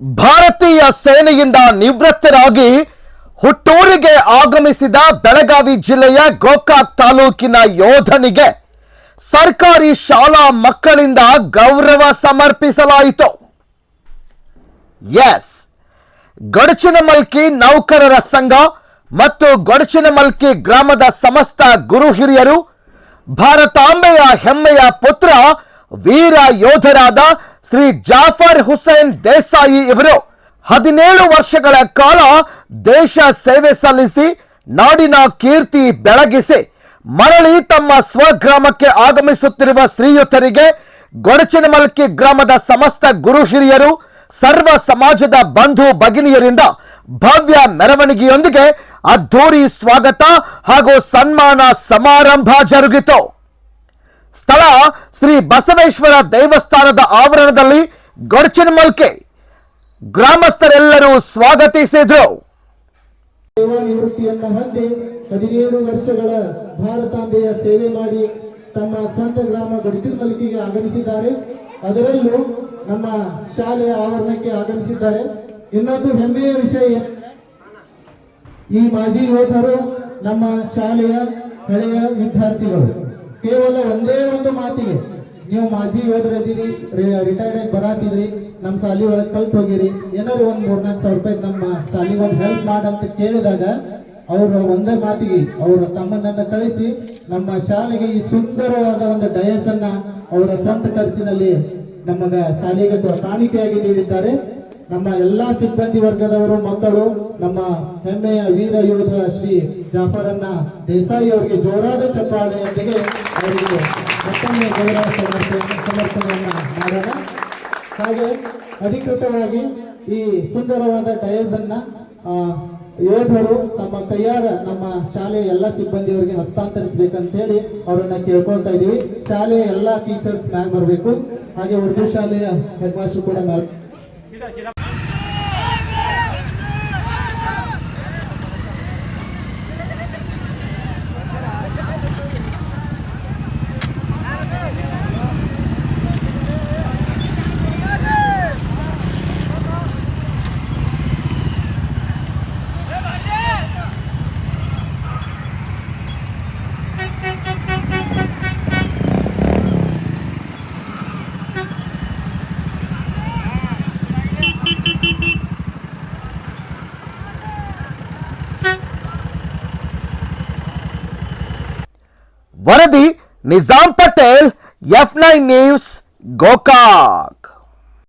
ಭಾರತೀಯ ಸೇನೆಯಿಂದ ನಿವೃತ್ತರಾಗಿ ಹುಟ್ಟೂರಿಗೆ ಆಗಮಿಸಿದ ಬೆಳಗಾವಿ ಜಿಲ್ಲೆಯ ಗೋಕಾಕ್ ತಾಲೂಕಿನ ಯೋಧನಿಗೆ ಸರ್ಕಾರಿ ಶಾಲಾ ಮಕ್ಕಳಿಂದ ಗೌರವ ಸಮರ್ಪಿಸಲಾಯಿತು. ಎಸ್. ಗಡಚಿನಮಲ್ಕಿ ನೌಕರರ ಸಂಘ ಮತ್ತು ಗಡಚಿನಮಲ್ಕಿ ಗ್ರಾಮದ ಸಮಸ್ತ ಗುರು ಹಿರಿಯರು, ಭಾರತಾಂಬೆಯ ಹೆಮ್ಮೆಯ ಪುತ್ರ, ವೀರ ಯೋಧರಾದ ಶ್ರೀ ಜಾಫರ್ ಹುಸೇನ್ ದೇಸಾಯಿ ಇವರು ಹದಿನೇಳು ವರ್ಷಗಳ ಕಾಲ ದೇಶ ಸೇವೆ ಸಲ್ಲಿಸಿ, ನಾಡಿನ ಕೀರ್ತಿ ಬೆಳಗಿಸಿ, ಮರಳಿ ತಮ್ಮ ಸ್ವಗ್ರಾಮಕ್ಕೆ ಆಗಮಿಸುತ್ತಿರುವ ಶ್ರೀಯುತರಿಗೆ ಗೊಡಚಿನಮಲ್ಕಿ ಗ್ರಾಮದ ಸಮಸ್ತ ಗುರು ಹಿರಿಯರು, ಸರ್ವ ಸಮಾಜದ ಬಂಧು ಭಗಿನಿಯರಿಂದ ಭವ್ಯ ಮೆರವಣಿಗೆಯೊಂದಿಗೆ ಅದ್ಧೂರಿ ಸ್ವಾಗತ ಹಾಗೂ ಸನ್ಮಾನ ಸಮಾರಂಭ ಜರುಗಿತು. ಶ್ರೀ ಬಸವೇಶ್ವರ ದೇವಸ್ಥಾನದ ಆವರಣದಲ್ಲಿ ಗೊಡಚಿನಮಲ್ಕೆ ಗ್ರಾಮಸ್ಥರೆಲ್ಲರೂ ಸ್ವಾಗತಿಸಿದ್ರು. ಸೇವಾ ನಿವೃತ್ತಿಯನ್ನ ಹೊಂದಿ ಹದಿನೇಳು ವರ್ಷಗಳ ಭಾರತಾಂಬೆಯ ಸೇವೆ ಮಾಡಿ ತಮ್ಮ ಸ್ವಂತ ಗ್ರಾಮ ಗಡಿಚಿನಮಲ್ಕಿಗೆ ಆಗಮಿಸಿದ್ದಾರೆ. ಅದರಲ್ಲೂ ನಮ್ಮ ಶಾಲೆಯ ಆವರಣಕ್ಕೆ ಆಗಮಿಸಿದ್ದಾರೆ. ಇನ್ನೊಂದು ಹೆಮ್ಮೆಯ ವಿಷಯ ಈ ಮಾಜಿ ಯೋಧರು ನಮ್ಮ ಶಾಲೆಯ ಹಳೆಯ ವಿದ್ಯಾರ್ಥಿಗಳು. ಕೇವಲ ಒಂದೇ ಒಂದು ಮಾತಿಗೆ, ನೀವು ಮಾಜಿ ಯೋಧರದಿರಿ ರಿಟೈರ್ಡ್ ಆಗಿ ಬರಾತಿದ್ರಿ ನಮ್ಮ ಸಾಲಿ ಒಳಗೆ ಕಲ್ತು ಹೋಗಿರಿ ಏನಾರು ಒಂದ್ ಮೂರ್ನಾಲ್ಕು ಸಾವಿರ ರೂಪಾಯಿ ನಮ್ಮ ಸಾಲಿ ಒಂದು ಹೆಲ್ಪ್ ಮಾಡಂತ ಕೇಳಿದಾಗ, ಅವರು ಒಂದೇ ಮಾತಿಗೆ, ಅವರ ತಮ್ಮನನ್ನ ಕಳಿಸಿ, ನಮ್ಮ ಶಾಲೆಗೆ ಈ ಸುಂದರವಾದ ಒಂದು ಡಯಸ್ ಅನ್ನ ಅವರ ಸ್ವಂತ ಖರ್ಚಿನಲ್ಲಿ ನಮಗ ಶಾಲೆಗೆ ಕಾಣಿಕೆಯಾಗಿ ನೀಡಿದ್ದಾರೆ. ನಮ್ಮ ಎಲ್ಲಾ ಸಿಬ್ಬಂದಿ ವರ್ಗದವರು, ಮಕ್ಕಳು, ನಮ್ಮ ಹೆಮ್ಮೆಯ ವೀರ ಯೋಧ ಶ್ರೀ ಜಾಫರನ್ನ ದೇಸಾಯಿ ಅವರಿಗೆ ಜೋರಾದ ಚಪ್ಪಾಳೆಯೊಂದಿಗೆ ಅವರಿಗೆ ಮತ್ತೊಮ್ಮೆ ಗೌರವ ಸಮರ್ಪಣೆ, ಸಮರ್ಪಣೆಯನ್ನ ಮಾಡೋಣ. ಹಾಗೆ ಅಧಿಕೃತವಾಗಿ ಈ ಸುಂದರವಾದ ಟಯರ್ಸ್ ಅನ್ನ ಯೋಧರು ತಮ್ಮ ಕೈಯಾರ ನಮ್ಮ ಶಾಲೆಯ ಎಲ್ಲ ಸಿಬ್ಬಂದಿಯವರಿಗೆ ಹಸ್ತಾಂತರಿಸಬೇಕಂತ ಹೇಳಿ ಅವರನ್ನ ಕೇಳ್ಕೊಳ್ತಾ ಇದೀವಿ ಶಾಲೆಯ ಎಲ್ಲಾ ಟೀಚರ್ಸ್ ಮ್ಯಾಮ್ ಬರಬೇಕು ಹಾಗೆ ಉರ್ದು ಶಾಲೆಯ ಹೆಡ್ ಮಾಸ್ಟರ್ ಕೂಡ ಮ್ಯಾಲ್ ವರದಿ Nizam Patel F nine news Gokak